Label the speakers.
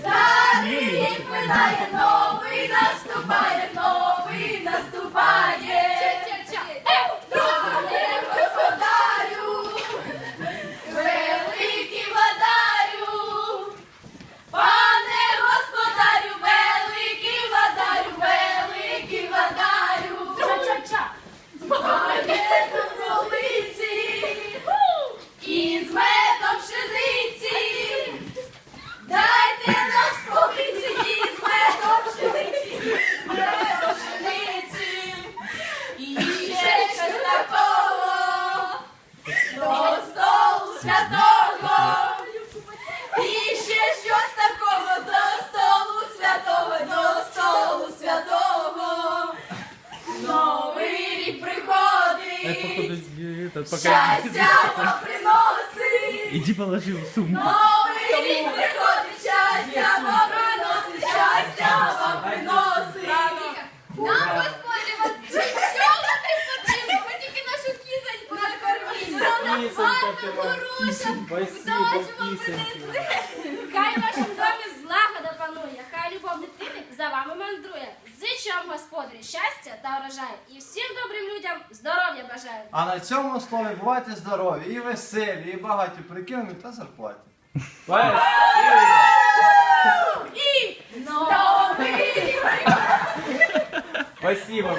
Speaker 1: Старий рік минає, новий наступає, новий. Святого. І ще щось такого до столу святого, до столу святого. Новий рік приходить, щастя приносить.
Speaker 2: Иди положи в сумку.
Speaker 1: Новий рік приходить, щастя вам приносить, щастя вам приносить.
Speaker 3: Нам Господи, вас нічого не потрібно, ви тільки нашу кізоньку хороша, удачу вам принесе. Хай в вашому домі злагода панує, хай любов дитини за вами мандрує. Зичу вам, господарі, щастя та урожаю. І всім добрим людям здоров'я бажаю.
Speaker 4: А на цьому слові бувайте здорові, і веселі, і багаті прикинуть та зарплаті.
Speaker 1: І новий
Speaker 2: Спасибо.